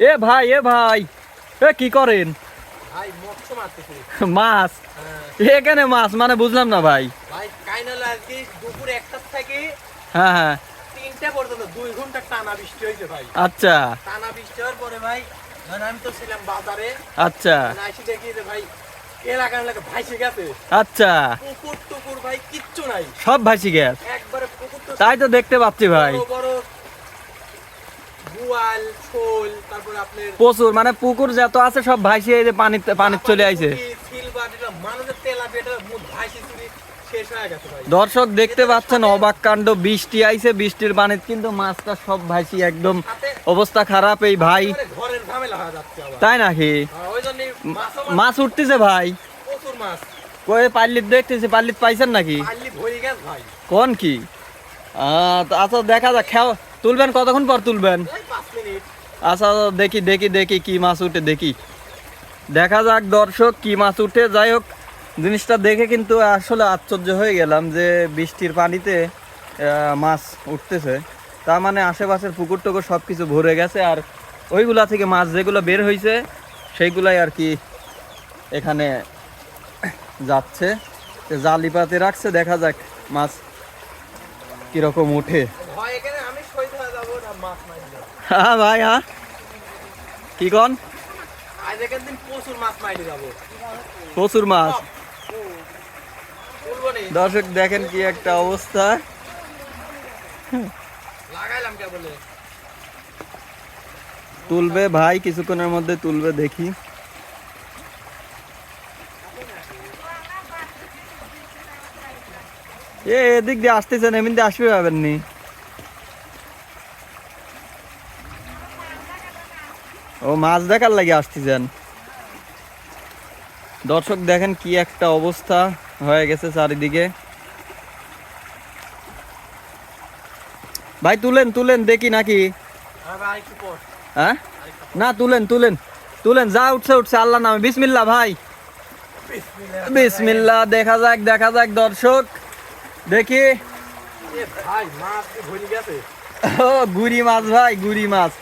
এ ভাই এ ভাই। এ কি করেন? মাছ? হ্যাঁ, এখানে মাছ? মানে বুঝলাম না ভাই। ভাই কাইনাল আজকে দুপুর একটার থেকে হ্যাঁ হ্যাঁ। তিনটা পর্যন্ত দুই ঘণ্টা টানা বৃষ্টি হয়েছে ভাই। আচ্ছা। টানা বৃষ্টি হওয়ার পরে ভাই আমি তো ছিলাম বাজারে। আচ্ছা। আসি দেখি যে ভাই এলাকার এলাকা ভাইসে গেছে। আচ্ছা। পুকুর টুকুর ভাই কিচ্ছু নাই। সব একবারে পুকুর তাই তো দেখতে পাচ্ছি ভাই। বড় বড় বুয়াল শোল প্রচুর মানে পুকুর যত আছে সব ভাসিয়ে এই যে পানিতে পানিতে চলে আইছে। দর্শক দেখতে পাচ্ছেন অবাক কাণ্ড বৃষ্টি আইছে বৃষ্টির পানিতে কিন্তু মাছটা সব ভাসি একদম অবস্থা খারাপ এই ভাই। আবার। তাই নাকি? হ্যাঁ, মাছ উঠতেছে ভাই। কই পাল্লিত দেখতেছি পাল্লিত পাইছেন নাকি? কোন কি? আহ, আচ্ছা দেখা যাক খেও তুলবেন কতক্ষণ পর তুলবেন? আচ্ছা দেখি দেখি দেখি কি মাছ উঠে দেখি। দেখা যাক দর্শক কি মাছ উঠে। যাই হোক জিনিসটা দেখে কিন্তু আসলে আশ্চর্য হয়ে গেলাম যে বৃষ্টির পানিতে মাছ উঠতেছে। তার মানে আশেপাশের পুকুর টুকুর সব কিছু ভরে গেছে আর ওইগুলা থেকে মাছ যেগুলো বের হয়েছে সেইগুলাই আর কি এখানে যাচ্ছে। জালি পাতে রাখছে দেখা যাক মাছ কীরকম উঠে। হ্যাঁ ভাই হ্যাঁ। কি কন? প্রচুর মাছ দর্শক দেখেন কি একটা অবস্থা। তুলবে ভাই কিছুক্ষণের মধ্যে তুলবে দেখি। এ এদিক দিয়ে আসতেছেন এমনি দিয়ে আসবে পাবেন ও মাছ দেখার লাগে আসতেছেন দর্শক দেখেন কি একটা অবস্থা হয়ে গেছে চারিদিকে। ভাই তুলেন তুলেন দেখি নাকি। হ্যাঁ হ্যাঁ? না তুলেন তুলেন তুলেন যা উঠছে উঠছে আল্লাহ নামে। বিসমিল্লা ভাই। বিসমিল্লা দেখা যাক দেখা যাক দর্শক। দেখি। ও গুড়ি মাছ ভাই গুড়ি মাছ।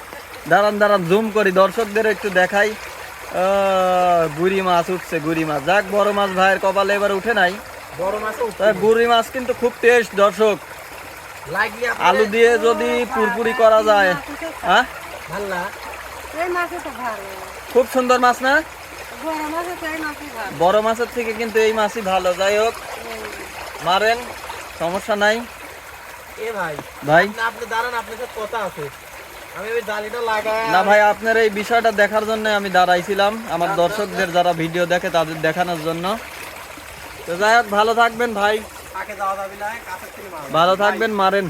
দাঁড়ান দাঁড়ান জুম করি দর্শকদের একটু দেখাই। গুড়ি মাছ উঠছে গুড়ি মাছ। যাক বড় মাছ ভাইয়ের কপালে এবার উঠে নাই। বড় মাছও তা গুড়ি মাছ কিন্তু খুব টেস্ট দর্শক। আলু দিয়ে যদি পুরপুরি করা যায়। হ্যাঁ? ভালো না? এই মাছে তো ভালো। খুব সুন্দর মাছ না? মাছে বড় মাছের থেকে কিন্তু এই মাছই ভালো। যাই হোক মারেন সমস্যা নাই। ভাই ভাই? আপনি দাঁড়ান আপনার কথা আছে। না ভাই আপনার এই বিষয়টা দেখার জন্য আমি দাঁড়াইছিলাম। আমার দর্শকদের যারা ভিডিও দেখে তাদের দেখানোর জন্য। তো যাই হোক ভালো থাকবেন ভাই। ভালো থাকবেন মারেন।